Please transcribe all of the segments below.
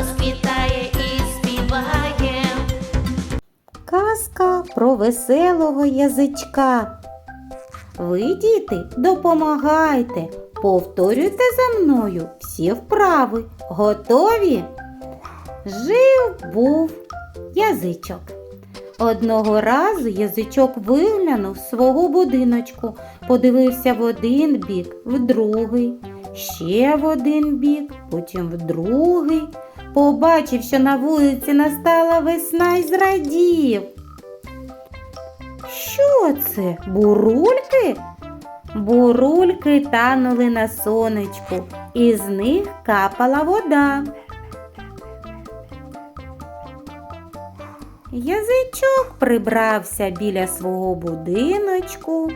розквітає і співає. Казка про веселого язичка. Ви, діти, допомагайте, повторюйте за мною всі вправи. Готові? Жив був язичок. Одного разу язичок виглянув свого будиночку, подивився в один бік, в другий, ще в один бік, потім в другий. Побачив, що на вулиці настала весна і зрадів. Що це? Бурульки? Бурульки танули на сонечку, і з них капала вода. Язичок прибрався біля свого будиночку.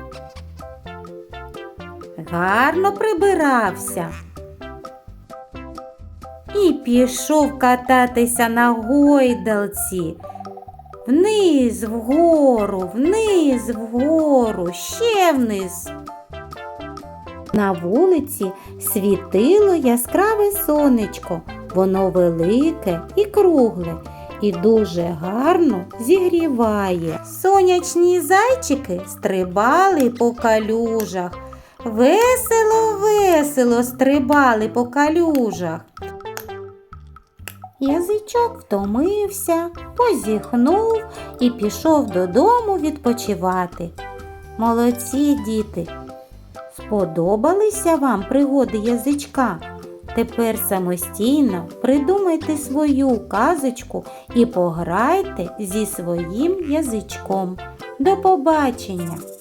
Гарно прибирався. І пішов кататися на гойдалці. Вниз вгору, вниз вгору, ще вниз. На вулиці світило яскраве сонечко, воно велике і кругле і дуже гарно зігріває. Сонячні зайчики стрибали по калюжах. Весело, весело стрибали по калюжах. Язичок втомився, позіхнув і пішов додому відпочивати. Молодці діти! Сподобалися вам пригоди язичка? Тепер самостійно придумайте свою казочку і пограйте зі своїм язичком. До побачення!